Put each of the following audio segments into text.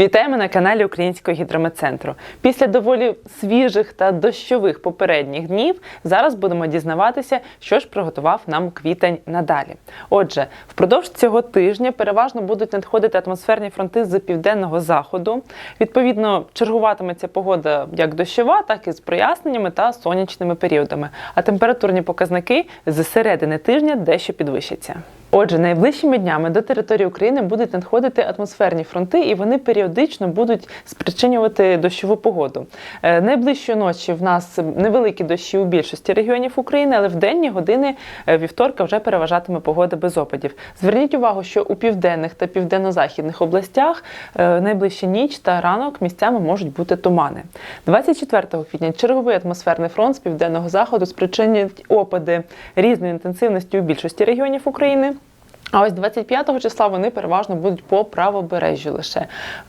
Вітаємо на каналі Українського гідрометцентру. Після доволі свіжих та дощових попередніх днів зараз будемо дізнаватися, що ж приготував нам квітень надалі. Отже, впродовж цього тижня переважно будуть надходити атмосферні фронти з південного заходу. Відповідно, чергуватиметься погода як дощова, так і з проясненнями та сонячними періодами. А температурні показники з середини тижня дещо підвищаться. Отже, найближчими днями до території України будуть надходити атмосферні фронти, і вони періодично будуть спричинювати дощову погоду. Е, Найближчої ночі в нас невеликі дощі у більшості регіонів України, але в денні години е, вівторка вже переважатиме погода без опадів. Зверніть увагу, що у південних та південно-західних областях е, найближча ніч та ранок місцями можуть бути тумани. 24 квітня черговий атмосферний фронт з південного заходу спричинить опади різної інтенсивності у більшості регіонів України. А ось 25 числа вони переважно будуть по правобережжю лише.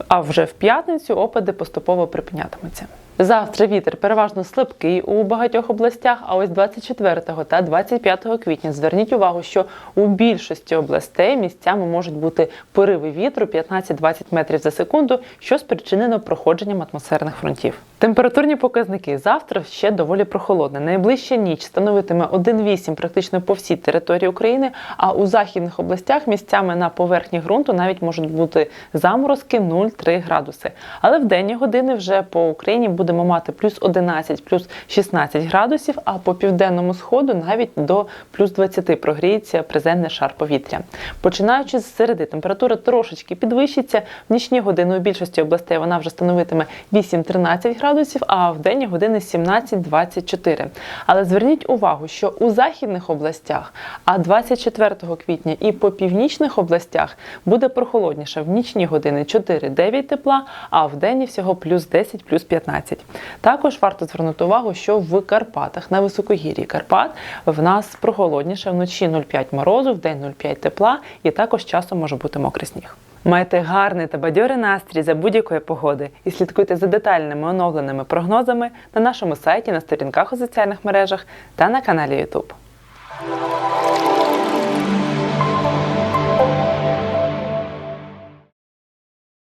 А вже в п'ятницю опади поступово припинятимуться. Завтра вітер переважно слабкий у багатьох областях. А ось 24 та 25 квітня зверніть увагу, що у більшості областей місцями можуть бути пориви вітру 15-20 метрів за секунду, що спричинено проходженням атмосферних фронтів. Температурні показники завтра ще доволі прохолодне. Найближча ніч становитиме 1,8 практично по всій території України. А у західних областях місцями на поверхні ґрунту навіть можуть бути заморозки 0,3 градуси. Але в денні години вже по Україні будемо мати плюс 11, плюс 16 градусів, а по південному сходу навіть до плюс 20 прогріється приземний шар повітря. Починаючи з середи, температура трошечки підвищиться. В нічні години у більшості областей вона вже становитиме 8-13 градусів, а в денні години 17-24. Але зверніть увагу, що у західних областях, а 24 квітня і по північних областях буде прохолодніше в нічні години 4-9 тепла, а в денні всього плюс 10, плюс 15. Також варто звернути увагу, що в Карпатах на високогір'ї Карпат в нас прохолодніше вночі 0,5 морозу, в день 0,5 тепла, і також часом може бути мокрий сніг. Майте гарний та бадьорий настрій за будь-якої погоди і слідкуйте за детальними оновленими прогнозами на нашому сайті, на сторінках у соціальних мережах та на каналі YouTube.